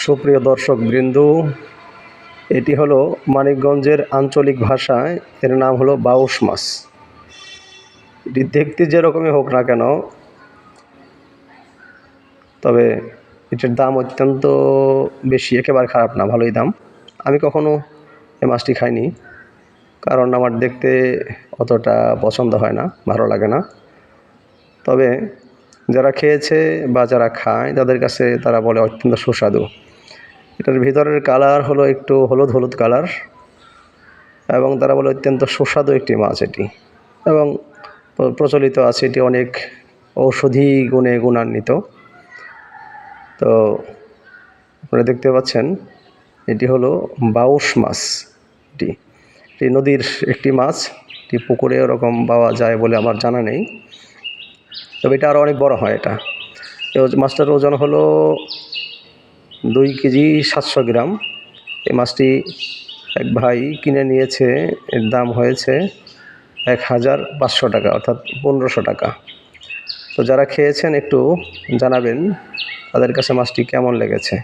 সুপ্রিয় দর্শক বৃন্দ, এটি হলো মানিকগঞ্জের আঞ্চলিক ভাষায় এর নাম হলো বাউস মাছ। এটি দেখতে যেরকমই হোক না কেন, তবে এটির দাম অত্যন্ত বেশি, একেবারে খারাপ না, ভালোই দাম। আমি কখনো এই মাছটি খাইনি, কারণ আমার দেখতে অতটা পছন্দ হয় না, ভালো লাগে না। তবে যারা খেয়েছে বা যারা খায়, তাদের কাছে তারা বলে অত্যন্ত সুস্বাদু। এটার ভিতরের কালার হলো একটু হলুদ হলুদ কালার এবং তারা বলে অত্যন্ত সুস্বাদু একটি মাছ এটি। এবং প্রচলিত আছে এটি অনেক ঔষধি গুণে গুণান্বিত। তো আপনারা দেখতে পাচ্ছেন, এটি হলো বাউস মাছ এটি। এটি নদীর একটি মাছ, এটি পুকুরে ওরকম পাওয়া যায় বলে আমার জানা নেই। তবে এটা আরও অনেক বড় হয় এটা। মাছটার ওজন হলো দুই কেজি সাতশো গ্রাম। এই মাছটি এক ভাই কিনে নিয়েছে, এর দাম হয়েছে এক হাজার পাঁচশো টাকা, অর্থাৎ পনেরোশো টাকা। তো যারা খেয়েছেন একটু জানাবেন তাদের কাছে মাছটি কেমন লেগেছে।